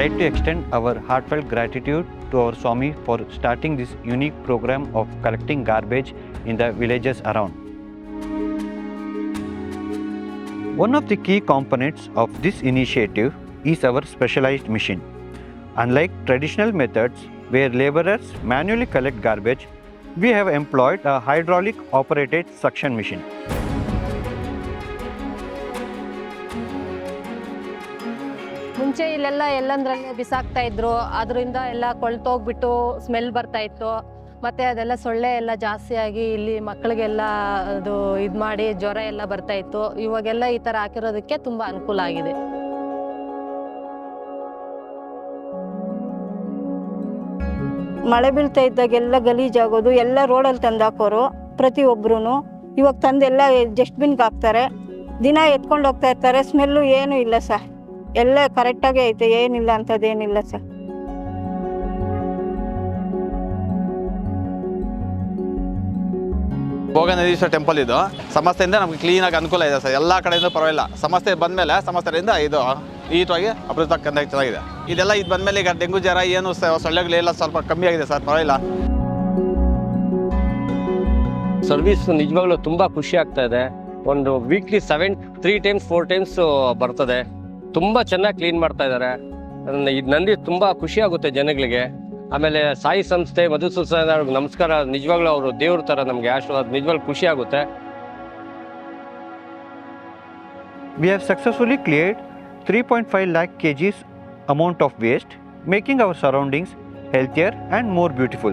like to extend our heartfelt gratitude to our Swami for starting this unique program of collecting garbage in the villages around. One of the key components of this initiative is our specialized machine. Unlike traditional methods where laborers manually collect garbage, we have employed a hydraulic operated suction machine. ಮುಂಚೆ ಇಲ್ಲೆಲ್ಲ ಎಲ್ಲಂದ್ರಲ್ಲೇ ಬಿಸಾಕ್ತಾ ಇದ್ರು. ಅದರಿಂದ ಎಲ್ಲ ಕೊಳ್ತೋಗ್ಬಿಟ್ಟು smell ಬರ್ತಾ ಇತ್ತು. ಮತ್ತೆ ಅದೆಲ್ಲ ಸೊಳ್ಳೆ ಎಲ್ಲ ಜಾಸ್ತಿಯಾಗಿ ಇಲ್ಲಿ ಮಕ್ಕಳಿಗೆಲ್ಲ ಅದು ಇದು ಮಾಡಿ ಜ್ವರ ಎಲ್ಲ ಬರ್ತಾ ಇತ್ತು. ಇವಾಗೆಲ್ಲ ಈ ಥರ ಹಾಕಿರೋದಕ್ಕೆ ತುಂಬ ಅನುಕೂಲ ಆಗಿದೆ. ಮಳೆ ಬೀಳ್ತಾ ಇದ್ದಾಗೆಲ್ಲ ಗಲೀಜಾಗೋದು ಎಲ್ಲ ರೋಡಲ್ಲಿ ತಂದು ಹಾಕೋರು ಪ್ರತಿಯೊಬ್ರು ಇವಾಗ ತಂದೆಲ್ಲ ಡಸ್ಟ್ಬಿನ್ಗೆ ಹಾಕ್ತಾರೆ. ದಿನ ಎತ್ಕೊಂಡು ಹೋಗ್ತಾ ಇರ್ತಾರೆ ಸ್ಮೆಲ್ಲು ಏನೂ ಇಲ್ಲ ಸರ್. ಎಲ್ಲ ಕರೆಕ್ಟಾಗೇ ಐತೆ ಏನಿಲ್ಲ ಅಂಥದ್ದೇನಿಲ್ಲ ಸರ್ ಭೋಗನದೀಶ್ವರ ಟೆಂಪಲ್ ಇದು. ಸಮಸ್ಯೆಯಿಂದ ನಮ್ಗೆ ಕ್ಲೀನಾಗಿ ಅನುಕೂಲ ಇದೆ ಸರ್ ಎಲ್ಲ ಕಡೆಯಿಂದ ಪರವಾಗಿಲ್ಲ. ಸಮಸ್ಯೆ ಬಂದಮೇಲೆ ಸಮಸ್ಯೆಯಿಂದ ಇದು ನೀಟಾಗಿ ಅಭಿವೃದ್ಧಿ ಚೆನ್ನಾಗಿದೆ. ಇದೆಲ್ಲ ಇದು ಬಂದಮೇಲೆ ಈಗ ಡೆಂಗು ಜ್ವರ ಏನು ಸೊಳ್ಳೆಗಳು ಸೊಳ್ಳೆಗಳೆಲ್ಲ ಸ್ವಲ್ಪ ಕಮ್ಮಿ ಆಗಿದೆ ಸರ್ ಪರವಾಗಿಲ್ಲ. ಸರ್ವಿಸ್ ನಿಜವಾಗ್ಲೂ ತುಂಬ ಖುಷಿ ಆಗ್ತಾ ಇದೆ. ಒಂದು weekly seven three times four times ಬರ್ತದೆ. ತುಂಬ ಚೆನ್ನಾಗಿ ಕ್ಲೀನ್ ಮಾಡ್ತಾ ಇದ್ದಾರೆ ಇದು ನಂದಿ ತುಂಬಾ ಖುಷಿ ಆಗುತ್ತೆ ಜನಗಳಿಗೆ ಆಮೇಲೆ ಸಾಯಿ ಸಂಸ್ಥೆ ಮಧುಸೂದನ ಅವ್ರಿಗೆ ನಮಸ್ಕಾರ ನಿಜವಾಗ್ಲೂ ಅವರು ದೇವ್ರ ತರ ನಮಗೆ ಆಶೀರ್ವಾದ ನಿಜವಾಗ್ಲೂ ಖುಷಿ ಆಗುತ್ತೆ We have successfully cleared 3.5 lakh kgs amount of waste, making our surroundings healthier and more beautiful.